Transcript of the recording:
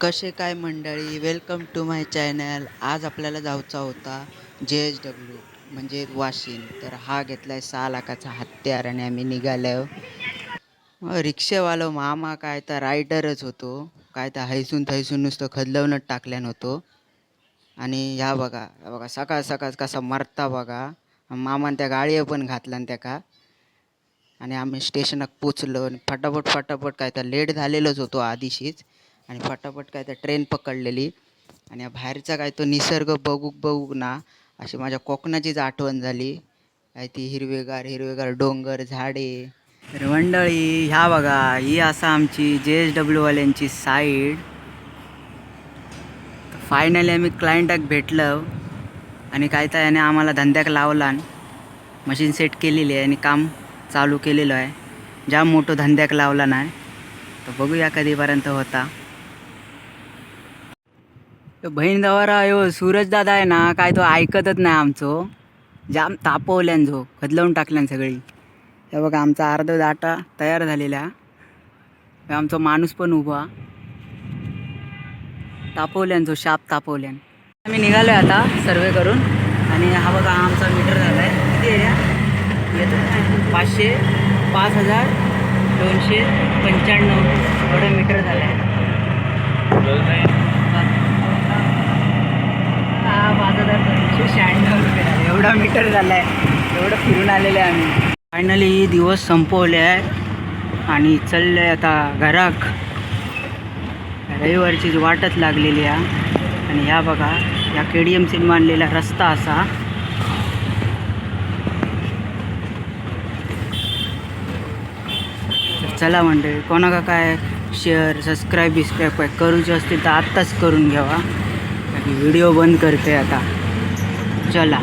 कसे काय मंडळी? वेलकम टू माय चॅनल आज आपल्याला जायचा होता जे एच डब्ल्यू म्हणजे वाशिम. तर हा घेतला आहे सहा लाखाचा हत्यार आणि आम्ही निघालो रिक्षेवालो मामा काय तर रायडरच होतो. काय तर हैसून थैसून नुसतं खदलवूनच टाकल्यान होतो. आणि ह्या बघा ह्या बघा सकाळ सकाळ कसा मरता बघा. मामान त्या गाळी पण घातल्यान त्याका आणि आम्ही स्टेशनात पोचलो आणि फटाफट फटाफट काय तर लेट झालेलोच होतो आधीशीच. आणि फटाफट काय तर ट्रेन पकडलेली. आणि या बाहेरचा काय तो निसर्ग बघू बघू ना अशी माझ्या कोकणाचीच आठवण झाली. काय ती हिरवेगार हिरवेगार डोंगर झाडे. तर मंडळी ह्या बघा ही असा आमची जे एच डब्ल्यूवाल्यांची साईड फायनली आम्ही क्लायंटाक भेटलं. आणि काय तर याने आम्हाला धंद्याक लावला मशीन सेट केलेली आहे आणि काम चालू केलेलं आहे. जाम मोठं धंद्याक लावला नाही. तर बघूया कधीपर्यंत होता. तो बहीण दवारा यो सूरज दादा आहे ना काय तो ऐकतच नाही आमचो. जाम तापवल्यान जो खदलवून टाकल्यान सगळी. हे बघा आमचा अर्ध दाटा तयार झालेला. आमचा माणूस पण उभा. तापवल्यान जो शाप तापवल्यान आम्ही निघालो आता सर्वे करून. आणि हा बघा आमचा मीटर झाला आहे किती आहे येतो पाचशे पाच हजार दोनशे पंच्याण्णव. एवढा मीटर झाला आहे हा पाच हजार दोनशे शहाण्णव रुपये झाले एवढा मीटर झाला आहे एवढं फिरून आलेलं आहे आम्ही. फायनली दिवस संपवले आहे आणि चाललं आहे आता घराक. रविवारची वाटच लागलेली आहे. आणि ह्या बघा या के डी एम मानलेला रस्ता असा. चला मंडळी कोणाका काय शेअर सबस्क्राईब बिस्क्राईब काय करूचे असतील तर आत्ताच करून घ्यावा. व्हिडिओ बंद करते आता. चला.